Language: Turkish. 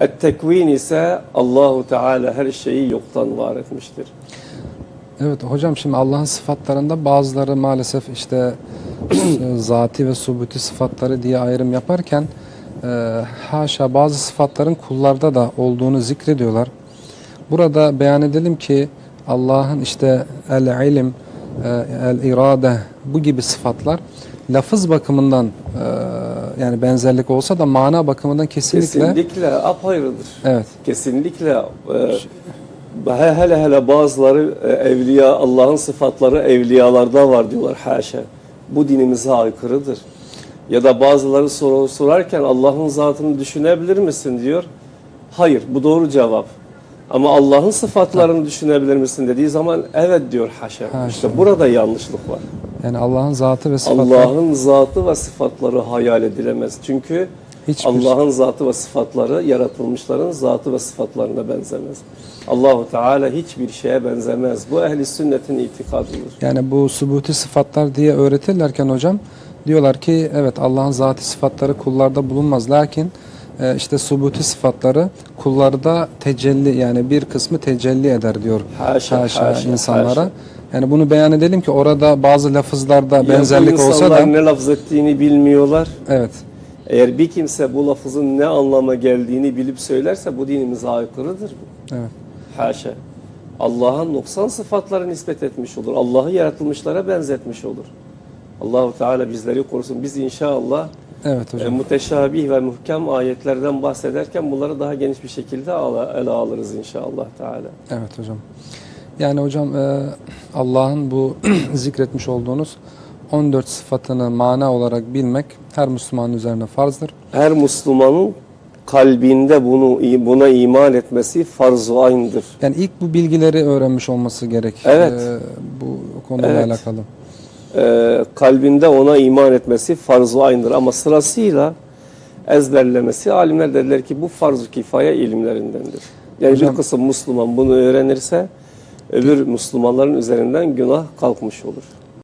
Et-tekvin ise Allahu Teala her şeyi yoktan var etmiştir. Evet hocam şimdi Allah'ın sıfatlarında bazıları maalesef işte zati ve subuti sıfatları diye ayrım yaparken e, haşa bazı sıfatların kullarda da olduğunu zikrediyorlar. Burada beyan edelim ki Allah'ın işte el-ilim, e, el-irade bu gibi sıfatlar lafız bakımından e, yani benzerlik olsa da mana bakımından kesinlikle, Kesinlikle apayrıdır. evet Kesinlikle e, he- hele hele bazıları e, evliya Allah'ın sıfatları evliyalarda var diyorlar haşa. Bu dinimize aykırıdır. Ya da bazıları soru sorarken Allah'ın zatını düşünebilir misin diyor. Hayır bu doğru cevap. Ama Allah'ın sıfatlarını düşünebilir misin dediği zaman evet diyor haşa. Haşa. İşte burada yanlışlık var. Yani Allah'ın zatı ve sıfatları Allah'ın zatı ve sıfatları hayal edilemez. Çünkü Hiçbir- Allah'ın zatı ve sıfatları yaratılmışların zatı ve sıfatlarına benzemez. Allahu Teala hiçbir şeye benzemez. Bu ehli sünnetin itikadıdır. Yani bu subuti sıfatlar diye öğretirlerken hocam diyorlar ki evet Allah'ın zati sıfatları kullarda bulunmaz. Lakin e, işte subuti sıfatları kullarda tecelli yani bir kısmı tecelli eder diyor. Haşa, haşa, insanlara. haşa. Yani bunu beyan edelim ki orada bazı lafızlarda Ya benzerlik olsa da ne lafz ettiğini bilmiyorlar. evet Eğer bir kimse bu lafızın ne anlama geldiğini bilip söylerse bu dinimize aykırıdır bu. evet. Haşa. Allah'a noksan sıfatları nispet etmiş olur. Allah'ı yaratılmışlara benzetmiş olur. Allahu Teala bizleri korusun. Biz inşallah Evet e, hocam. muteşabih ve muhkem ayetlerden bahsederken bunları daha geniş bir şekilde ele alırız inşallah Teala. Evet hocam. Yani hocam e, Allah'ın bu zikretmiş olduğunuz 14 sıfatını mana olarak bilmek her Müslümanın üzerine farzdır. Her Müslümanın kalbinde bunu buna iman etmesi farz-ı aynıdır. Yani ilk bu bilgileri öğrenmiş olması gerek. Evet. Ee, bu konuyla Evet. alakalı. e, kalbinde ona iman etmesi farz-ı aynıdır. Ama sırasıyla ezberlemesi alimler dediler ki bu farz-ı kifaya ilimlerindendir. Yani Hocam- bir kısım Müslüman bunu öğrenirse öbür Müslümanların üzerinden günah kalkmış olur.